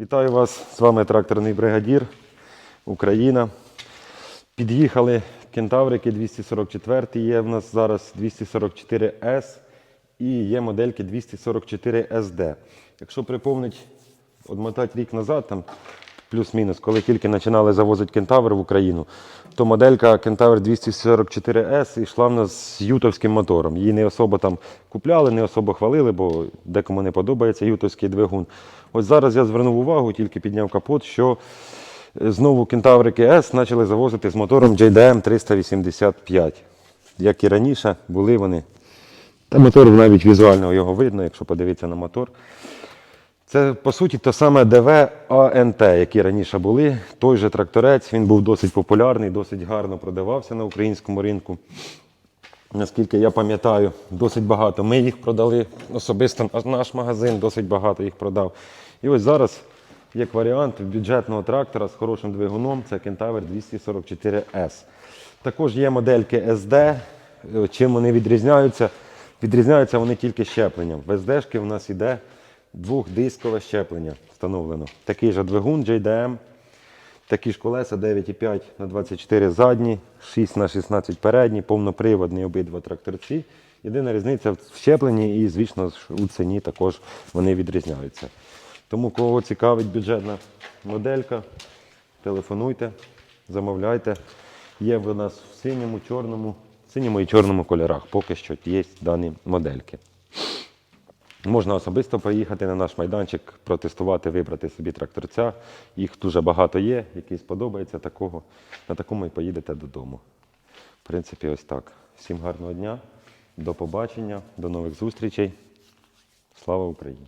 Вітаю вас! З вами тракторний бригадір Україна. Під'їхали кентаврики 244 є в нас зараз 244С і є модельки 244SD. Якщо приповнить, одмотати рік назад, там плюс-мінус, коли тільки починали завозити кентавр в Україну, то моделька кентавр 244S йшла в нас з ютовським мотором. Її не особо там купляли, не особо хвалили, бо декому не подобається ютовський двигун. Ось зараз я звернув увагу, тільки підняв капот, що е, знову кентаврики S почали завозити з мотором JDM 385. Як і раніше, були вони. Та мотор навіть візуально його видно, якщо подивитися на мотор. Це по суті те саме ДВ АНТ, які раніше були. Той же тракторець, він був досить популярний, досить гарно продавався на українському ринку. Наскільки я пам'ятаю, досить багато. Ми їх продали особисто, наш магазин досить багато їх продав. І ось зараз, як варіант бюджетного трактора з хорошим двигуном, це Кентавр 244S. Також є модельки SD. Чим вони відрізняються? Відрізняються вони тільки щепленням. В SD-шки в нас іде двохдискове щеплення встановлено. Такий же двигун JDM. Такі ж колеса 9,5 на 24 задні, 6 на 16 передні, повноприводні обидва тракторці. Єдина різниця в щепленні і, звісно, у ціні також вони відрізняються. Тому кого цікавить бюджетна моделька, телефонуйте, замовляйте. Є в нас в синьому, чорному, синьому і чорному кольорах. Поки що є дані модельки. Можна особисто приїхати на наш майданчик, протестувати, вибрати собі тракторця. Їх дуже багато є, який сподобається такого. На такому і поїдете додому. В принципі, ось так. Всім гарного дня, до побачення, до нових зустрічей. Слава Україні!